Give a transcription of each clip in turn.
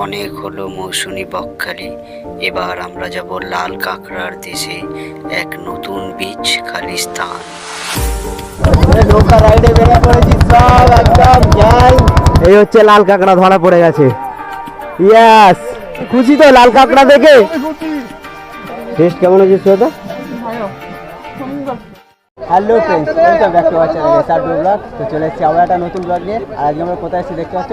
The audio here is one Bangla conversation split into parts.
অনেক হলো মৌসুমি বকখালি। এবার আমরা যাব লাল কাঁকড়ার দেশে, এক নতুন বীজ খালিস্তান নৌকা রাইডে এই হচ্ছে লাল কাঁকড়া ধরা পড়ে গেছে। ইয়াস খুশি তো লাল কাঁকড়া দেখে? টেস্ট কেমন হয়েছে শ্রোতা? Hello friends welcome back to our channel SR blog তো চলে এসেছি আবার একটা নতুন ব্লগ নিয়ে। আর আজকে আমরা কোথায় এসেছি দেখতে পাচ্ছ?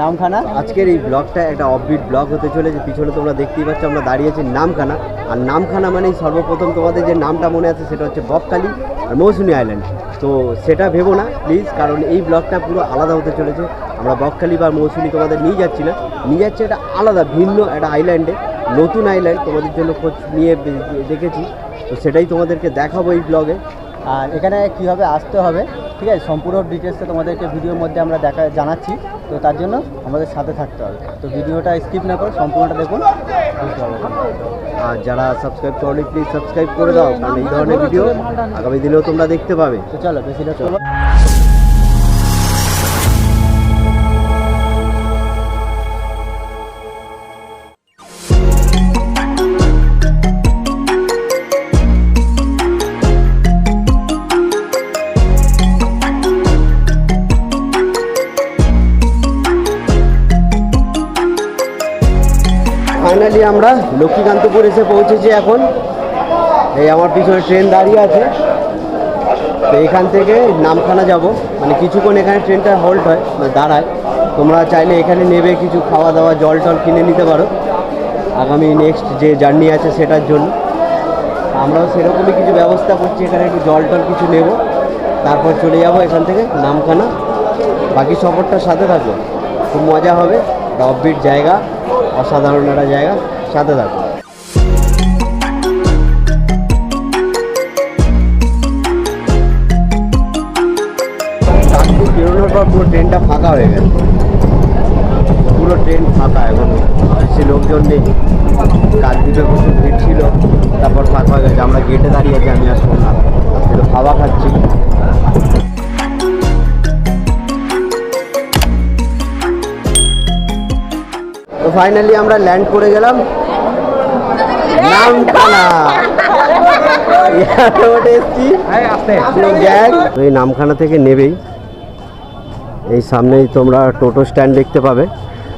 নামখানা। আজকের এই ব্লগটা একটা অফবিট ব্লগ হতে চলেছে। পিছনে তোমরা দেখতেই পাচ্ছ, আমরা দাঁড়িয়েছি নামখানা। আর নামখানা মানেই সর্বপ্রথম তোমাদের যে নামটা মনে আছে, সেটা হচ্ছে বকখালি আর মৌসুমী আইল্যান্ড তো সেটা ভেবো না প্লিজ কারণ এই ব্লগটা পুরো আলাদা হতে চলেছে। আমরা বকখালি বা মৌসুমি তোমাদের নিয়ে যাচ্ছি না। নিয়ে যাচ্ছি একটা আলাদা, ভিন্ন একটা আইল্যান্ডে নতুন আইল্যান্ড তোমাদের জন্য খোঁজ নিয়ে দেখেছি। তো সেটাই তোমাদেরকে দেখাবো এই ব্লগে আর এখানে কীভাবে আসতে হবে। ঠিক আছে, সম্পূর্ণ ডিটেলসটা তোমাদেরকে ভিডিওর মধ্যে আমরা দেখা, জানাচ্ছি। তো তার জন্য আমাদের সাথে থাকতে হবে। তো ভিডিওটা স্কিপ না করে সম্পূর্ণটা দেখুন আর যারা সাবস্ক্রাইব করনি প্লিজ সাবস্ক্রাইব করে দাও। কারণ এই ধরনের ভিডিও আগামী দিনেও তোমরা দেখতে পাবে। তো চলো, বেশি ফাইনালি আমরা লক্ষ্মীকান্তপুর এসে পৌঁছেছি এখন। এই আমার পিছনে ট্রেন দাঁড়িয়ে আছে। তো এখান থেকে নামখানা যাব। মানে কিছুক্ষণ এখানে ট্রেনটা হোল্ড হয় মানে দাঁড়ায়। তোমরা চাইলে এখানে নেবে কিছু খাওয়া দাওয়া, জল টল কিনে নিতে পারো। আগামী নেক্সট যে জার্নি আছে সেটার জন্য। আমরাও সেরকমই কিছু ব্যবস্থা করছি, এখানে একটু জল টল কিছু নেব। তারপর চলে যাব এখান থেকে নামখানা। বাকি সফরটার সাথে থাকব খুব মজা হবে অফবিট জায়গা। অসাধারণ একটা জায়গা, সাথে কানপুর বেরোনোর পর পুরো ট্রেনটা ফাঁকা হয়ে গেছে। পুরো ট্রেন ফাঁকা এখন বেশি লোকজন নেই। কাজ দিতে প্রচুর ভিড় ছিল, তারপর ফাঁকা হয়ে গেছে। আমরা গেটে দাঁড়িয়ে আছি, আমি আর একটু খাওয়া খাচ্ছি। ফাইনালি আমরা ল্যান্ড করে গেলাম। নামখানা। এয়ারপোর্টে এসছি পুরো গ্যাং এই নামখানা থেকে নেবেই। এই সামনেই তোমরা টোটো স্ট্যান্ড দেখতে পাবে।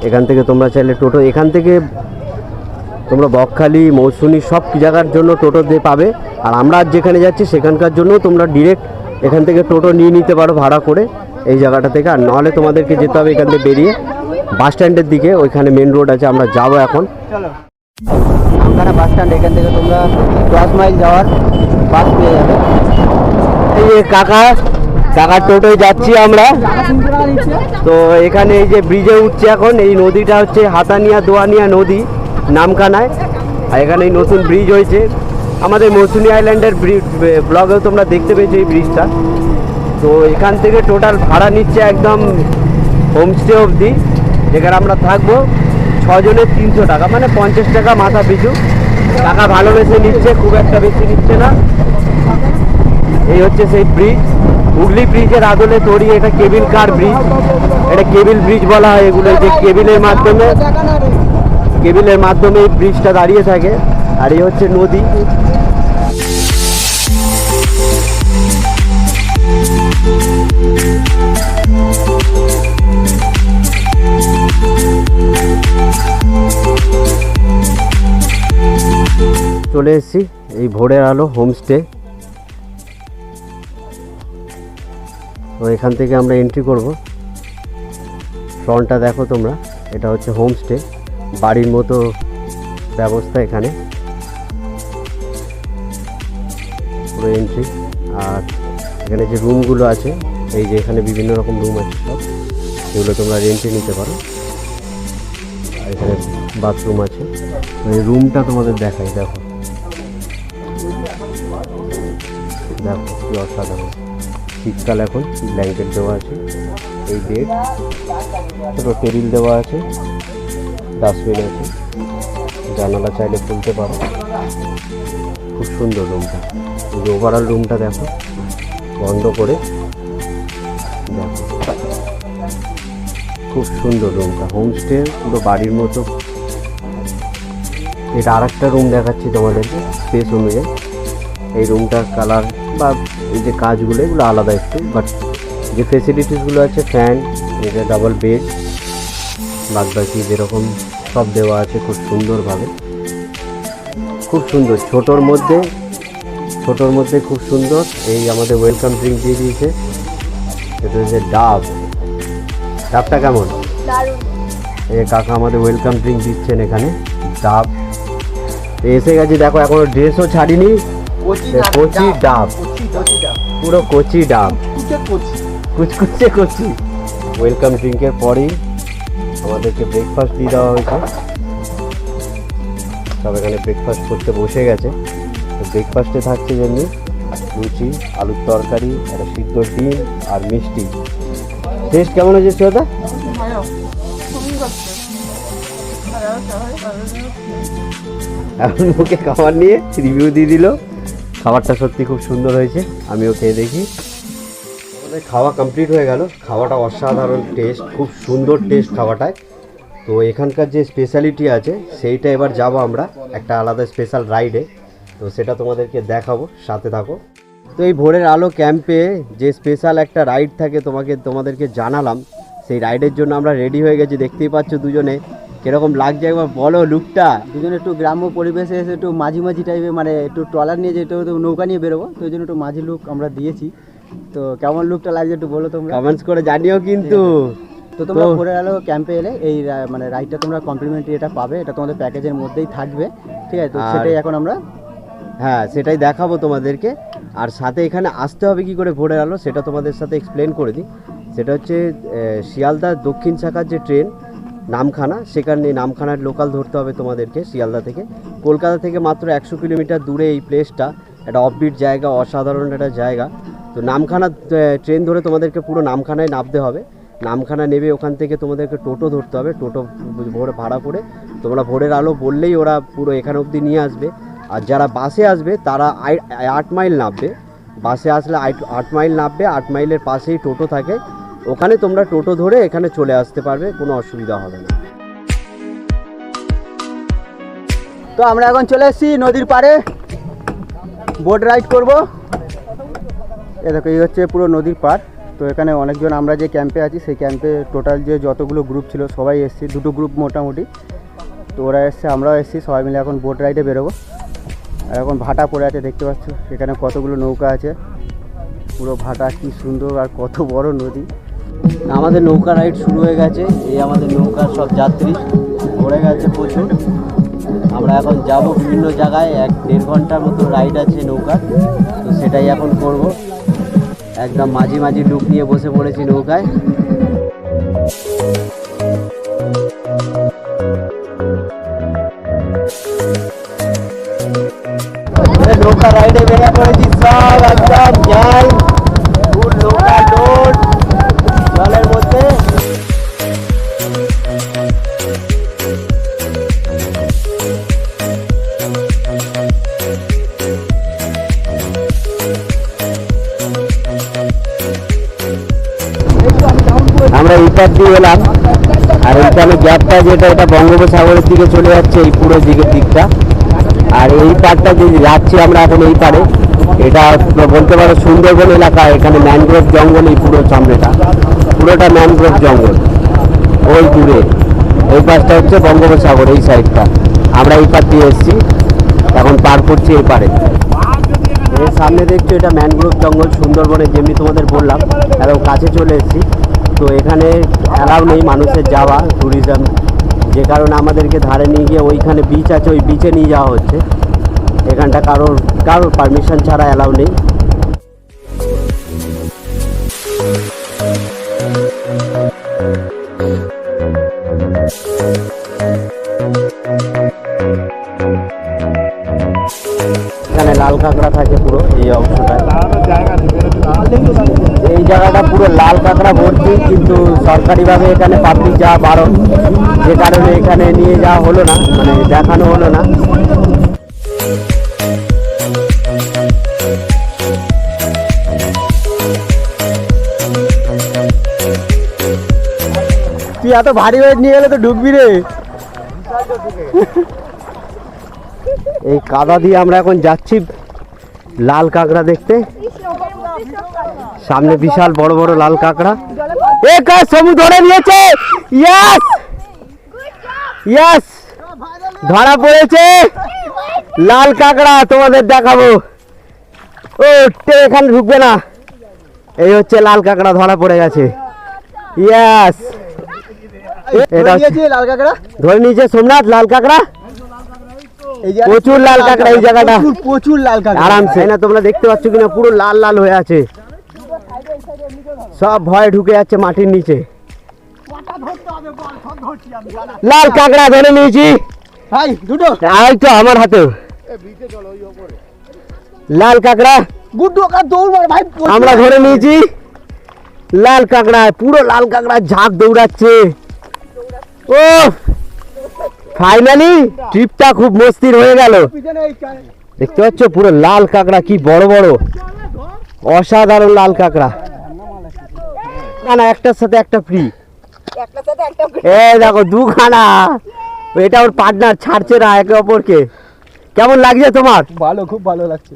এখান থেকে তোমরা চাইলে টোটো এখান থেকে তোমরা বকখালি মৌসুমি সব জায়গার জন্য টোটো দিয়ে পাবে। আর আমরা আজ যেখানে যাচ্ছি সেখানকার জন্য তোমরা ডিরেক্ট এখান থেকে টোটো নিয়ে নিতে পারো ভাড়া করে। এই জায়গাটা থেকে। আর নাহলে তোমাদেরকে যেতে হবে এখান থেকে বেরিয়ে। বাস স্ট্যান্ডের দিকে ওইখানে মেন রোড আছে আমরা যাব এখন। চলো। নামখানা বাস স্ট্যান্ড এখান থেকে তোমরা দশ মাইল যাওয়ার বাস পেয়ে যাবে। এই কাকা কাকার টোটোয় যাচ্ছি আমরা। তো এখানে এই যে ব্রিজে উঠছে এখন এই নদীটা হচ্ছে হাতানিয়া দোয়ানিয়া নদী নামখানায়। আর এখানে এই নতুন ব্রিজ হয়েছে। আমাদের মৌসুমি আইল্যান্ডের ব্লগেও তোমরা দেখতে পেয়েছ এই ব্রিজটা তো এখান থেকে টোটাল ভাড়া নিচ্ছে একদম হোমস্টে অবধি। যেখানে আমরা থাকব ছজনের তিনশো টাকা মানে পঞ্চাশ টাকা মাথা পিছু। টাকা ভালোবেসে নিচ্ছে, খুব একটা বেশি নিচ্ছে না। এই হচ্ছে সেই ব্রিজ হুগলি ব্রিজের আদলে তৈরি এটা কেবিল কার ব্রিজ এটা কেবিল ব্রিজ বলা হয় এগুলো, যে কেবিলের মাধ্যমে কেবিলের মাধ্যমে এই ব্রিজটা দাঁড়িয়ে থাকে। আর এই হচ্ছে নদী। চলে এসেছি, এই ভোরের আলো হোমস্টে তো এখান থেকে আমরা এন্ট্রি করব। ফ্রন্টটা দেখো তোমরা, এটা হচ্ছে হোমস্টে বাড়ির মতো ব্যবস্থা এখানে। পুরো এন্ট্রি আর এখানে যে রুমগুলো আছে, এই যে এখানে বিভিন্ন রকম রুম আছে সব, এগুলো তোমরা রেন্টে নিতে পারো। এখানে বাথরুম আছে। এই রুমটা তোমাদের দেখাই, দেখো। কি অসাধারণ। শীতকাল এখন ব্ল্যাঙ্কেট দেওয়া আছে, এই বেড ছোটো টেবিল দেওয়া আছে ডাস্টবিন আছে, জানালা চাইলে খুলতে পারো। খুব সুন্দর রুমটা ওভারঅল রুমটা দেখো, বন্ধ করে দেখো। খুব সুন্দর রুমটা হোমস্টে পুরো বাড়ির মতো। এটা আর একটা রুম দেখাচ্ছি তোমাদেরকে স্পেস অনুযায়ী। এই রুমটার কালার বা এই যে কাজগুলো এগুলো আলাদা একটু বাট যে ফেসিলিটিসগুলো আছে ফ্যান এটা ডাবল বেড বাদ বাকি যেরকম সব দেওয়া আছে খুব সুন্দরভাবে। খুব সুন্দর ছোটোর মধ্যে ছোটোর মধ্যে খুব সুন্দর এই আমাদের ওয়েলকাম ড্রিঙ্ক দিয়ে দিয়েছে। এটা হচ্ছে ডাব। ডাবটা কেমন? এই কাকা আমাদের ওয়েলকাম ড্রিঙ্ক দিচ্ছেন এখানে ডাব। এসে গেছে দেখো এখনও ড্রেসও ছাড়িনি। কচি ডাব। পুরো কচি ডাব। কুচকুচে কচি। ওয়েলকাম ড্রিঙ্কের পরেই আমাদেরকে ব্রেকফাস্ট দিয়ে দেওয়া হয়েছে। সব এখানে ব্রেকফাস্ট করতে বসে গেছে। তো ব্রেকফাস্টে থাকছে যেমনি লুচি আলুর তরকারি একটা সিদ্ধ ডিম আর মিষ্টি। টেস্ট কেমন হয়েছে শ্রোতা এখন মুখে খাবার নিয়ে রিভিউ দিয়ে দিল। খাবারটা সত্যি খুব সুন্দর হয়েছে, আমিও খেয়ে দেখি। আমাদের খাওয়া কমপ্লিট হয়ে গেল, খাওয়াটা অসাধারণ টেস্ট খুব সুন্দর টেস্ট খাওয়াটায়। তো এখানকার যে স্পেশালিটি আছে, সেইটা এবার যাব আমরা একটা আলাদা স্পেশাল রাইডে তো সেটা তোমাদেরকে দেখাবো, সাথে থাকো। তো এই ভোরের আলো ক্যাম্পে যে স্পেশাল একটা রাইড থাকে তোমাকে, তোমাদেরকে জানালাম, সেই রাইডের জন্য আমরা রেডি হয়ে গেছি। দেখতেই পাচ্ছ দুজনে কীরকম লাগছে একবার বলো লুকটা দুজন একটু গ্রাম্য পরিবেশে এসে একটু মাঝি মাঝি টাইপের মানে একটু ট্রলার নিয়ে যেতে হতো নৌকা নিয়ে বেরোবো তো ওই জন্য একটু মাঝি লুক আমরা দিয়েছি। তো কেমন লুকটা লাগছে একটু বলো তোমরা। কমেন্টস করে জানিও কিন্তু। তো তোমরা তো- ভোরে আলো ক্যাম্পে এলে এই মানে রাইডটা তোমরা কমপ্লিমেন্টারি এটা পাবে এটা তোমাদের প্যাকেজের মধ্যেই থাকবে। ঠিক আছে? তো সেটাই এখন আমরা হ্যাঁ সেটাই দেখাবো তোমাদেরকে। আর সাথে এখানে আসতে হবে কি করে ভোরের আলো সেটা তোমাদের সাথে এক্সপ্লেন করে দিই। সেটা হচ্ছে আহ, শিয়ালদা দক্ষিণ শাখার যে ট্রেন নামখানা, সেখানে নামখানার লোকাল ধরতে হবে তোমাদেরকে শিয়ালদা থেকে। কলকাতা থেকে মাত্র একশো কিলোমিটার দূরে এই প্লেসটা একটা অফবিট জায়গা, অসাধারণ একটা জায়গা। তো নামখানা ট্রেন ধরে তোমাদেরকে পুরো নামখানায় নামতে হবে। নামখানা নেবে ওখান থেকে তোমাদেরকে টোটো ধরতে হবে, টোটো ভোরে ভাড়া করে। তোমরা ভোরের আলো বললেই ওরা পুরো এখানে অবধি নিয়ে আসবে। আর যারা বাসে আসবে, তারা আট মাইল নামবে। বাসে আসলে আট মাইল নামবে, আট মাইলের পাশেই টোটো থাকে। ওখানে তোমরা টোটো ধরে এখানে চলে আসতে পারবে, কোনো অসুবিধা হবে না। তো আমরা এখন চলে এসেছি নদীর পাড়ে। বোট রাইড করব। এ দেখো, এই হচ্ছে পুরো নদীর পাড়। তো এখানে অনেকজন আমরা যে ক্যাম্পে আছি, সেই ক্যাম্পে টোটাল যে যতগুলো গ্রুপ ছিল, সবাই এসেছি, দুটো গ্রুপ মোটামুটি। তো ওরা এসছে, আমরাও এসেছি, সবাই মিলে এখন বোট রাইডে বেরোবো। আর এখন ভাটা পড়ে আছে, দেখতে পাচ্ছ? এখানে কতগুলো নৌকা আছে। পুরো ভাটা কি সুন্দর আর কত বড় নদী। আমাদের নৌকা রাইড শুরু হয়ে গেছে। এই আমাদের নৌকার সব যাত্রী ভরে গেছে প্রচুর। আমরা এখন যাব বিভিন্ন জায়গায়। এক দেড় ঘণ্টার মতো রাইড আছে নৌকার তো সেটাই এখন করব। একদম মাঝি মাঝি লুক নিয়ে বসে পড়েছি নৌকায়। নৌকা রাইডে সব একদম দিয়ে এলাম। আর এইখানে গ্যাপটা যেটা, এটা বঙ্গোপসাগরের দিকে চলে যাচ্ছে, এই পুরো দিকের দিকটা। আর এই পারটা যে যাচ্ছি আমরা এখন এই পারে এটা বলতে পারো সুন্দরবন এলাকা, এখানে ম্যানগ্রোভ জঙ্গল, এই পুরো সামনেটা পুরোটা ম্যানগ্রোভ জঙ্গল। ওই দূরে। এই পাশটা হচ্ছে বঙ্গোপসাগর, এই সাইডটা আমরা এই পার দিয়ে এসেছি। এখন পার করছি এই পারে এর সামনে দেখছ এটা ম্যানগ্রোভ জঙ্গল সুন্দরবনে যেমনি তোমাদের বললাম। একদম কাছে চলে এসেছি। তো এখানে অ্যালাউ নেই মানুষের যাওয়া ট্যুরিজম যে কারণে আমাদেরকে ধারে নিয়ে গিয়ে ওইখানে বিচ আছে, ওই বিচে নিয়ে যাওয়া হচ্ছে। এখানটা কারোর কারোর পারমিশন ছাড়া অ্যালাউ নেই। এখানে লাল কাঁকড়া থাকে পুরো, এই অংশটায় এই জায়গাটা পুরো লাল কাঁকড়া ভর্তি কিন্তু সরকারিভাবে এখানে পাবলিক যাওয়া বারণ যে কারণে এখানে নিয়ে যাওয়া হলো না মানে দেখানো হলো না। তুই এত ভারী ওয়েট নিয়ে গেলে তো ঢুকবি রে। এই কাদা দিয়ে আমরা এখন যাচ্ছি লাল কাঁকড়া দেখতে। সামনে বিশাল বড় বড় লাল কাঁকড়া। এ কাজ সমু ধরে নিয়েছে? ইয়াস ইয়াস ধরা পড়েছে। লাল কাঁকড়া তোমাদের দেখাবো। ও টে এখানে ঢুকবে না। এই হচ্ছে লাল কাঁকড়া ধরা পড়ে গেছে। ইয়াস এটা লাল কাঁকড়া? ধরে নিয়েছে সোমনাথ লাল কাঁকড়া? প্রচুর লাল কাঁকড়া এই জায়গাটা। প্রচুর প্রচুর লাল কাঁকড়া। আরামসে। না তোমরা দেখতে পাচ্ছ কিনা পুরো লাল লাল হয়ে আছে। সব ভয় ঢুকে যাচ্ছে মাটির নিচে। লাল কাঁকড়া ধরে নিয়েছি। ভাই দুটো। আর তো আমার হাতে। লাল কাঁকড়া। গুড্ডু দৌড় ভাই আমরা ধরে নিয়েছি। লাল কাঁকড়া পুরো লাল কাঁকড়া ঝাঁক দৌড়াচ্ছে। ও ফাইনালি ট্রিপটা খুব মস্তির হয়ে গেল। দেখতে পাচ্ছ পুরো লাল কাঁকড়া কি বড় বড়। অসাধারণ লাল কাঁকড়া। না না একটার সাথে একটা ফ্রি এ দেখো দুখানা। এটা ওর পার্টনার ছাড়ছে না একে অপরকে। কেমন লাগছে তোমার? ভালো খুব ভালো লাগছে।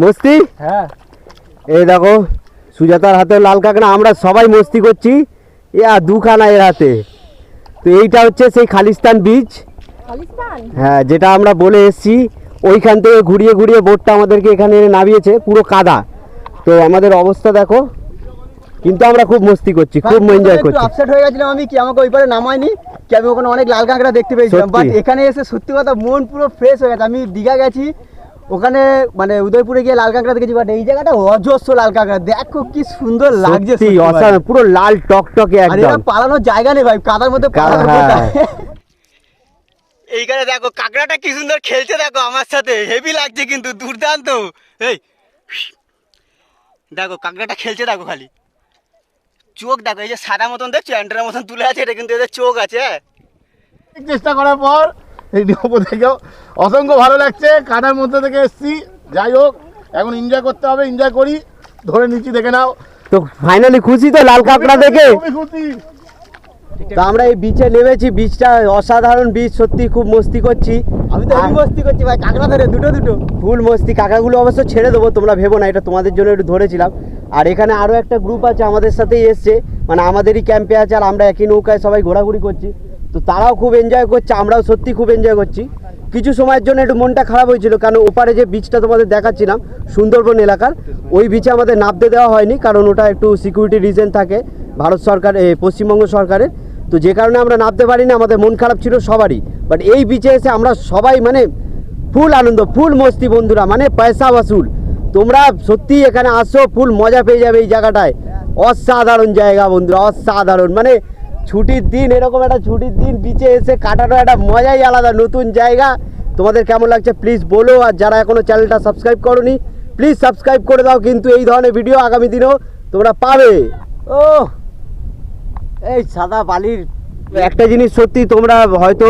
মস্তি? হ্যাঁ। এই দেখো সুজাতার হাতে লাল কাঁকড়া আমরা সবাই মস্তি করছি। ইয়া দুখানা এর হাতে। তো এইটা হচ্ছে সেই খালিস্তান বীচ হ্যাঁ যেটা আমরা বলে এসেছি। ওইখান থেকে ঘুরিয়ে ঘুরিয়ে বোটটা আমাদেরকে এখানে এনে নামিয়েছে পুরো কাদা। তো আমাদের অবস্থা দেখো। কিন্তু আমরা খুব মস্তি করছি খুব এনজয় করছি। আপসেট হয়ে গেছিলাম আমি কি আমাকে ওই পারে নামায়নি? কি আমি ওখানে অনেক লাল কাঁকড়া দেখতে পেয়েছিলাম বাট এখানে এসে সত্যি কথা মন পুরো ফ্রেশ হয়ে গেছে। আমি দীঘা গেছি ওখানে মানে উদয়পুরে গিয়ে লাল কাঁকড়া দেখেছি বাট এই জায়গাটা অজস্র লাল কাঁকড়া। দেখো কি সুন্দর লাগছে অসাধারণ পুরো লাল টকটকে একদম। এটা পালানোর জায়গা নেই ভাই কাদার মধ্যে কাদা, পালানো হ্যাঁ। এইখানে দেখো কাঁকড়াটা কি সুন্দর খেলছে দেখো আমার সাথে হেভি লাগছে কিন্তু দুর্দান্ত। এই দেখো কাঁকড়াটা খেলছে দেখো খালি। চোখ দেখো এই যে সাদা মতন দেখছ অ্যান্টেনার মতন তুলে আছে এটা কিন্তু এদের চোখ আছে। চেষ্টা করার পর এই ওপর দেখেও অসংখ্য ভালো লাগছে কাটার মধ্যে থেকে এসছি। যাই হোক এখন এনজয় করতে হবে এনজয় করি ধরে নিচ্ছি দেখে নাও। তো ফাইনালি খুশি তো লাল কাপড়া দেখে? খুশি। তো আমরা এই বিচে নেমেছি বিচটা অসাধারণ বিচ সত্যি খুব মস্তি করছি। আমি তো মস্তি করছি ভাই কাঁকড়া ধরে দুটো দুটো। ফুল মস্তি কাকাগুলো অবশ্য ছেড়ে দেবো তোমরা ভেবো না এটা তোমাদের জন্য একটু ধরেছিলাম। আর এখানে আরও একটা গ্রুপ আছে আমাদের সাথেই এসছে মানে আমাদেরই ক্যাম্পে আছে আর আমরা একই নৌকায় সবাই ঘোরাঘুরি করছি। তো তারাও খুব এনজয় করছে আমরাও সত্যি খুব এনজয় করছি। কিছু সময়ের জন্য একটু মনটা খারাপ হয়েছিল কারণ ওপারে যে বিচটা তোমাদের দেখাচ্ছিলাম সুন্দরবন এলাকার ওই বিচে আমাদের নামতে দেওয়া হয়নি কারণ ওটা একটু সিকিউরিটি রিজন থাকে ভারত সরকার পশ্চিমবঙ্গ সরকারের। তো যে কারণে আমরা নামতে পারিনি, আমাদের মন খারাপ ছিল সবারই। বাট এই বিচে এসে আমরা সবাই মানে ফুল আনন্দ, ফুল মস্তি বন্ধুরা মানে পয়সা ওয়াসুল। তোমরা সত্যি এখানে আসো, ফুল মজা পেয়ে যাবে এই জায়গাটায়। অসাধারণ জায়গা বন্ধুরা, অসাধারণ। মানে ছুটির দিন, এরকম একটা ছুটির দিন বিচে এসে কাটানো একটা মজাই আলাদা, নতুন জায়গা। তোমাদের কেমন লাগছে প্লিজ বলো, আর যারা এখনও চ্যানেলটা সাবস্ক্রাইব করনি প্লিজ সাবস্ক্রাইব করে দাও। কিন্তু এই ধরনের ভিডিও আগামী দিনেও তোমরা পাবে। ও এই সাদা বালির একটা জিনিস সত্যি তোমরা হয়তো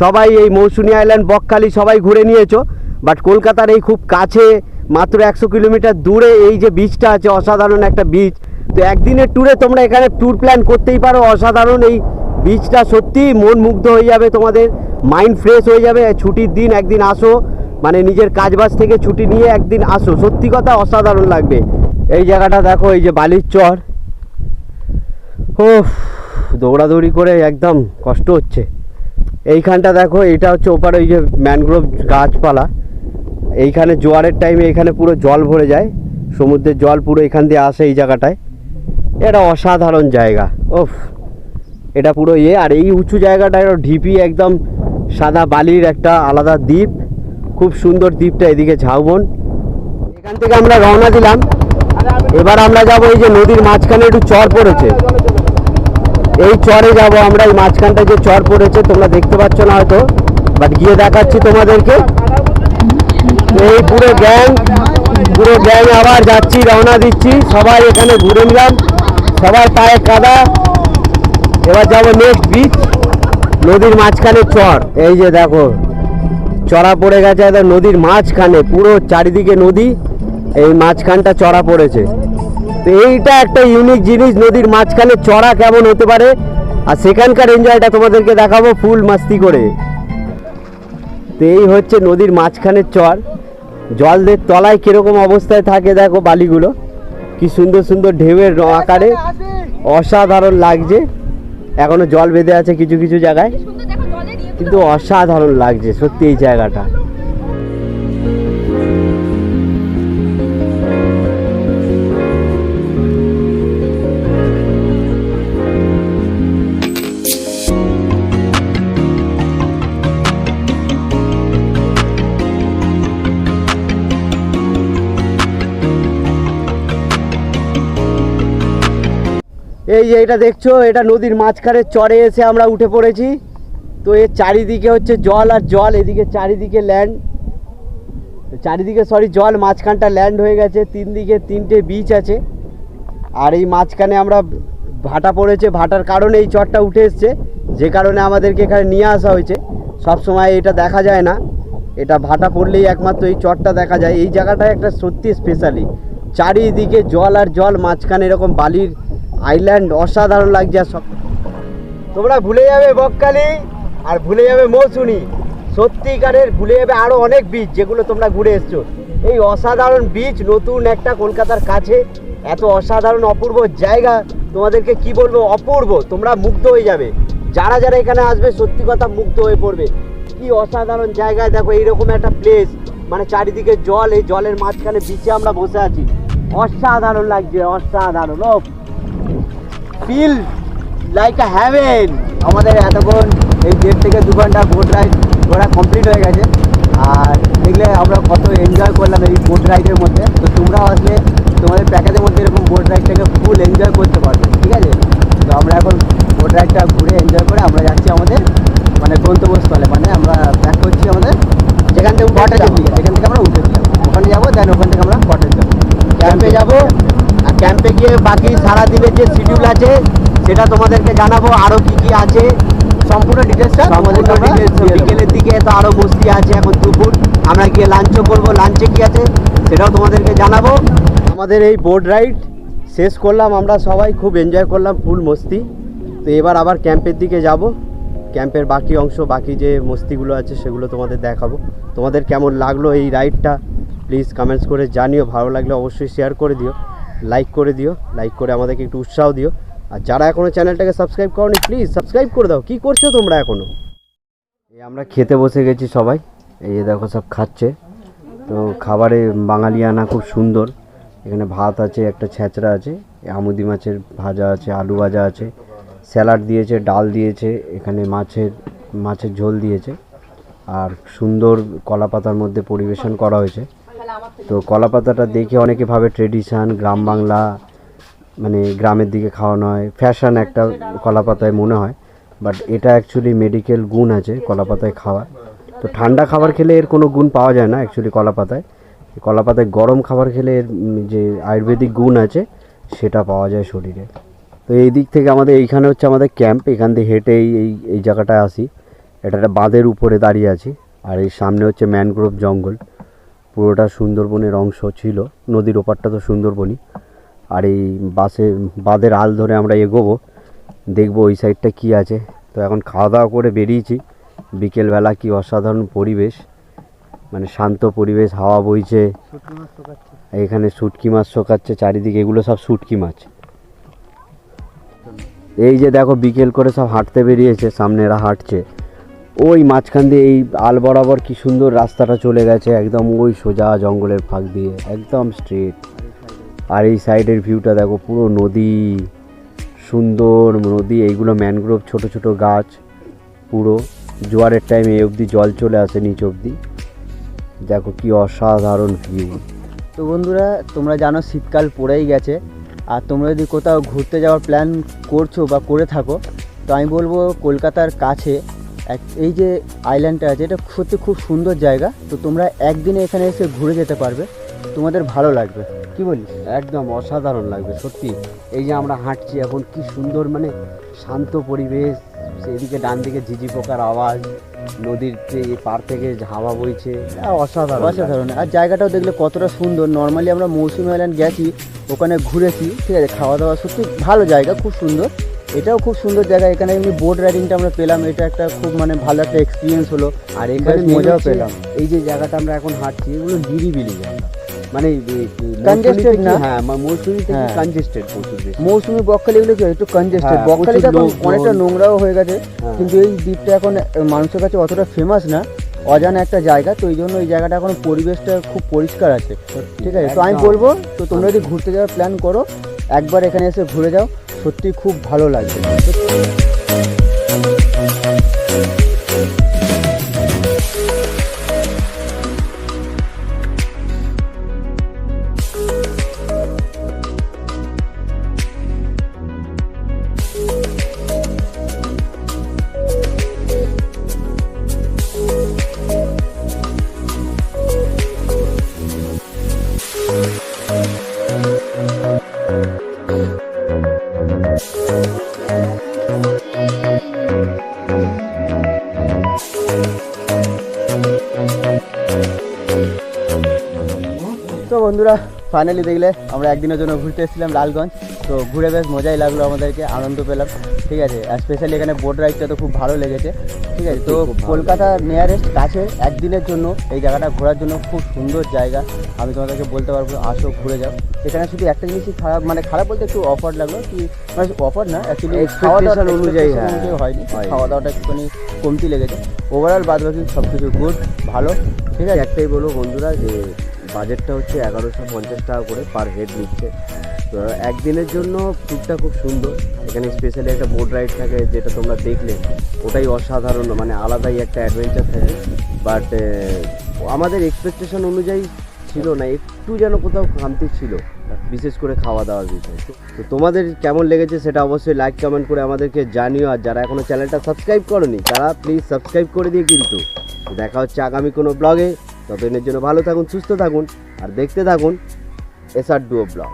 সবাই এই মৌসুনি আইল্যান্ড, বকখালি সবাই ঘুরে নিয়েছো বাট কলকাতার এই খুব কাছে, মাত্র একশো কিলোমিটার দূরে এই যে বিচটা আছে, অসাধারণ একটা বিচ তো একদিনের ট্যুরে তোমরা এখানে ট্যুর প্ল্যান করতেই পারো, অসাধারণ এই বিচটা সত্যি মন মুগ্ধ হয়ে যাবে তোমাদের মাইন্ড ফ্রেশ হয়ে যাবে, ছুটির দিন একদিন আসো মানে নিজের কাজবাজ থেকে ছুটি নিয়ে একদিন আসো, সত্যি কথা অসাধারণ লাগবে। এই জায়গাটা দেখো, এই যে বালির চর। ও দৌড়াদৌড়ি করে একদম কষ্ট হচ্ছে। এইখানটা দেখো এইটা হচ্ছে ওপারে ওই যে ম্যানগ্রোভ গাছপালা। এইখানে জোয়ারের টাইমে এখানে পুরো জল ভরে যায়। সমুদ্রের জল পুরো এখান দিয়ে আসে এই জায়গাটায়। এটা অসাধারণ জায়গা। ওফ এটা পুরো ইয়ে। আর এই উঁচু জায়গাটা একটা ঢিপি একদম সাদা বালির একটা আলাদা দ্বীপ। খুব সুন্দর দ্বীপটা এদিকে ঝাউবন। এখান থেকে আমরা রওনা দিলাম। এবার আমরা যাব এই যে নদীর মাঝখানে, একটু চর পড়েছে। এই চরে যাব আমরা, এই মাঝখানটা যে চর পড়েছে, তোমরা দেখতে পাচ্ছ না হয়তো বাট গিয়ে দেখাচ্ছি তোমাদেরকে। এই পুরো গ্যাং পুরো গ্যাং আবার যাচ্ছি, রওনা দিচ্ছি, সবাই এখানে ঘুরে নিলাম, সবাই পায়ে কাদা। এবার যাব নেক্সট বিচ নদীর মাঝখানে চর। এই যে দেখো, চড়া পড়ে গেছে নদীর মাঝখানে, পুরো চারিদিকে নদী, এই মাঝখানটা চড়া পড়েছে। তো এইটা একটা ইউনিক জিনিস, নদীর মাঝখানে চড়া কেমন হতে পারে? আর সেখানকার এনজয়টা তোমাদেরকে দেখাবো ফুল মাস্তি করে। তো এই হচ্ছে নদীর মাঝখানের চর। জলদের তলায় কীরকম অবস্থায় থাকে দেখো বালিগুলো। কি সুন্দর সুন্দর ঢেউয়ের আকারে অসাধারণ লাগছে। এখনও জল বেঁধে আছে কিছু কিছু জায়গায়। কিন্তু অসাধারণ লাগছে, সত্যি এই জায়গাটা। এই যে এটা দেখছ, এটা নদীর মাঝখানে চরে এসে আমরা উঠে পড়েছি। তো এর চারিদিকে হচ্ছে জল আর জল, এদিকে চারিদিকে ল্যান্ড চারিদিকে সরি জল, মাঝখানটা ল্যান্ড হয়ে গেছে। তিন দিকে তিনটে বিচ আছে। আর এই মাঝখানে আমরা ভাটা পড়েছে। ভাটার কারণে এই চরটা উঠে এসছে। যে কারণে আমাদেরকে এখানে নিয়ে আসা হয়েছে। সব সময় এটা দেখা যায় না। এটা ভাটা পড়লেই একমাত্র এই চরটা দেখা যায়। এই জায়গাটা একটা সত্যি স্পেশালি চারিদিকে জল আর জল, মাঝখানে এরকম বালির আইল্যান্ড অসাধারণ লাগছে সব তোমরা ভুলে যাবে বকখালি আর ভুলে যাবে মৌসুনি। সত্যিকারের ভুলে যাবে আরও অনেক বীচ যেগুলো তোমরা ঘুরে এসছো। এই অসাধারণ বীচ নতুন একটা কলকাতার কাছে। এত অসাধারণ অপূর্ব জায়গা। তোমাদেরকে কি বলব? অপূর্ব। তোমরা মুগ্ধ হয়ে যাবে। যারা যারা এখানে আসবে, সত্যি কথা মুগ্ধ হয়ে পড়বে। কি অসাধারণ জায়গায় দেখো, এইরকম একটা প্লেস মানে চারিদিকে জল, এই জলের মাঝখানে বিচে আমরা বসে আছি। অসাধারণ লাগছে, অসাধারণ। ও ফিল লাইক আ হ্যাভেন আমাদের এতক্ষণ এই দেড় থেকে দু ঘণ্টা বোট রাইড ঘোরা কমপ্লিট হয়ে গেছে। আর দেখলে আমরা কত এনজয় করলাম এই বোট রাইডের মধ্যে। তো তোমরাও আসলে তোমাদের প্যাকেজের মধ্যে এরকম বোট রাইডটাকে ফুল এনজয় করতে পারবে ঠিক আছে? তো আমরা এখন বোট রাইডটা ঘুরে এনজয় করে আমরা যাচ্ছি আমাদের মানে গন্তব্যস্থলে। মানে আমরা ব্যাক করছি আমাদের যেখান থেকে কটেজের দিকে যেখান থেকে আমরা উঠে উঠেছিলাম। ওখানে যাব দেন ওখান থেকে আমরা কটেজ যাব। ক্যাম্পে যাব। আর ক্যাম্পে গিয়ে বাকি সারা দিনের যে শিডিউল আছে সেটা তোমাদেরকে জানাব। আরও কি কি আছে। সম্পূর্ণ ডিটেলসটা তোমাদেরকে বিকেলের দিকে তো আরও মস্তি আছে এখন দুপুর। আমরা গিয়ে লাঞ্চও করব। লাঞ্চে কি আছে সেটাও তোমাদেরকে জানাব। আমাদের এই বোট রাইড শেষ করলাম। আমরা সবাই খুব এনজয় করলাম ফুল মস্তি। তো এবার আবার ক্যাম্পের দিকে যাব। ক্যাম্পের বাকি অংশ বাকি যে মস্তিগুলো আছে সেগুলো তোমাদের দেখাবো। তোমাদের কেমন লাগল এই রাইডটা প্লিজ কমেন্টস করে জানিও, ভালো লাগলে অবশ্যই শেয়ার করে দিও লাইক করে দিও লাইক করে আমাদেরকে একটু উৎসাহ দিও। আর যারা এখনও চ্যানেলটাকে সাবস্ক্রাইব করনি প্লিজ সাবস্ক্রাইব করে দাও। কী করছ তোমরা এখনও এই আমরা খেতে বসে গেছি সবাই। এই দেখো সব খাচ্ছে। তো খাবারে বাঙালিয়ানা খুব সুন্দর। এখানে ভাত আছে, একটা ছ্যাঁচড়া আছে, আমুদি মাছের ভাজা আছে, আলু ভাজা আছে, স্যালাড দিয়েছে, ডাল দিয়েছে, এখানে মাছের মাছের ঝোল দিয়েছে। আর সুন্দর কলা পাতার মধ্যে পরিবেশন করা হয়েছে। তো কলা পাতাটা দেখে অনেকে ভাবে ট্রেডিশন গ্রাম বাংলা মানে গ্রামের দিকে খাওয়ানো হয় ফ্যাশন একটা কলা পাতায় মনে হয় বাট এটা অ্যাকচুয়ালি মেডিকেল গুণ আছে কলা পাতায় খাওয়া। তো ঠান্ডা খাবার খেলে এর কোনো গুণ পাওয়া যায় না অ্যাকচুয়ালি কলা পাতায় কলা পাতায় গরম খাবার খেলে এর যে আয়ুর্বেদিক গুণ আছে, সেটা পাওয়া যায় শরীরে। তো এই দিক থেকে আমাদের এইখানে হচ্ছে আমাদের ক্যাম্প এখান দিয়ে হেঁটে এই এই এই জায়গাটায় আসি। এটা একটা বাঁধের উপরে দাঁড়িয়ে আছি, আর এই সামনে হচ্ছে ম্যানগ্রোভ জঙ্গল। পুরোটা সুন্দরবনের অংশ ছিল। নদীর ওপারটা তো সুন্দরবনই। আর এই বাসে, বাঁধের আল ধরে আমরা এগোবো, দেখব ওই সাইডটা কি আছে। তো এখন খাওয়া দাওয়া করে বেরিয়েছি। বিকেলবেলা কি অসাধারণ পরিবেশ। মানে শান্ত পরিবেশ, হাওয়া বইছে। এখানে শুটকি মাছ শোকাচ্ছে, চারিদিকে এগুলো সব শুটকি মাছ। এই যে দেখো, বিকেল করে সব হাঁটতে বেরিয়েছে সামনে এরা হাঁটছে। ওই মাঝখান দিয়ে এই আল বরাবর কি সুন্দর রাস্তাটা চলে গেছে, একদম ওই সোজা জঙ্গলের ফাঁক দিয়ে, একদম স্ট্রেট আর এই সাইডের ভিউটা দেখো, পুরো নদী, সুন্দর নদী, এইগুলো ম্যানগ্রোভ ছোট ছোট গাছ, পুরো। জোয়ারের টাইমে এই অবধি জল চলে আসে নিচ অবধি। দেখো কি অসাধারণ ভিউ তো বন্ধুরা, তোমরা জানো শীতকাল পড়েই গেছে, আর তোমরা যদি কোথাও ঘুরতে যাওয়ার প্ল্যান করছ বা করে থাকো, তো আমি বলব কলকাতার কাছে এই যে আইল্যান্ডটা আছে এটা সত্যি খুব সুন্দর জায়গা। তো তোমরা একদিনে এখানে এসে ঘুরে যেতে পারবে। তোমাদের ভালো লাগবে। কি বলিস? একদম অসাধারণ লাগবে সত্যি। এই যে আমরা হাঁটছি এখন কি সুন্দর মানে শান্ত পরিবেশ। এদিকে ডান দিকে ঝিঝি পোকার আওয়াজ নদীর পার থেকে হাওয়া বইছে অসাধারণ অসাধারণ। আর জায়গাটাও দেখলে কতটা সুন্দর। নর্মালি আমরা মৌসুমি আইল্যান্ড গেছি ওখানে ঘুরেছি ঠিক আছে খাওয়া দাওয়া সত্যি ভালো জায়গা খুব সুন্দর। এটাও খুব সুন্দর জায়গা। এখানে এমনি বোট রাইডিংটা আমরা পেলাম। এটা একটা খুব মানে ভালো একটা এক্সপিরিয়েন্স হলো। আর এখানে মজাও পেলাম। এই যে জায়গাটা আমরা এখন হাঁটছি এগুলো নিরিবিলি জায়গা মানে থেকে- না? হ্যাঁ মৌসুমী হ্যাঁ। কনজেস্টেড মৌসুমি বকখালি এগুলো কি একটু কনজেস্টেড হ্যাঁ, বকখালিটা। অনেকটা নোংরাও হয়ে গেছে। হ্যাঁ। কিন্তু এই দ্বীপটা এখন মানুষের কাছে অতটা ফেমাস না। অজানা একটা জায়গা। তো এই জন্য এই জায়গাটা এখন পরিবেশটা খুব পরিষ্কার আছে। ঠিক আছে? তো আমি বলব তো তোমরা যদি ঘুরতে যাওয়ার প্ল্যান করো একবার এখানে এসে ঘুরে যাও। সত্যি খুব ভালো লাগবে ফাইনালি দেখলে আমরা একদিনের জন্য ঘুরতে এসেছিলাম লালগঞ্জ। তো ঘুরে বেশ মজাই লাগল আমাদেরকে আনন্দ পেলাম। ঠিক আছে আর স্পেশালি এখানে বোট রাইডটা তো খুব ভালো লেগেছে। ঠিক আছে তো কলকাতা নিয়ারেস্ট কাছে একদিনের জন্য এই জায়গাটা ঘোরার জন্য খুব সুন্দর জায়গা। আমি তোমাদেরকে বলতে পারব আসো ঘুরে যাও। এখানে শুধু একটা জিনিসই খারাপ মানে খারাপ বলতে একটু অফার লাগল কি মানে অফার না অ্যাকচুয়ালি খাওয়া দাওয়া অনুযায়ী, হ্যাঁ, হয়নি। খাওয়া দাওয়াটা একটুখানি কমতি লেগেছে। ওভারঅল বাদ বাকি সব কিছু গুড ভালো। ঠিক আছে? একটাই বলব বন্ধুরা যে বাজেটটা হচ্ছে এগারোশো পঞ্চাশ টাকা করে পার হেড নিচ্ছে। তো একদিনের জন্য ট্যুরটা খুব সুন্দর। এখানে স্পেশালি একটা বোট রাইড থাকে, যেটা তোমরা দেখলে। ওটাই অসাধারণ মানে আলাদাই একটা অ্যাডভেঞ্চার থাকে। বাট আমাদের এক্সপেকটেশন অনুযায়ী ছিল না, একটু যেন কোথাও খামতি ছিল, বিশেষ করে খাওয়া দাওয়ার বিষয়। তো তোমাদের কেমন লেগেছে সেটা অবশ্যই লাইক কমেন্ট করে আমাদেরকে জানিও। আর যারা এখনও চ্যানেলটা সাবস্ক্রাইব করনি, তারা প্লিজ সাবস্ক্রাইব করে দিয়ে কিন্তু। দেখা হচ্ছে আগামী কোনো ব্লগে ততদিনের জন্য ভালো থাকুন সুস্থ থাকুন আর দেখতে থাকুন এসআর ডুও ব্লগ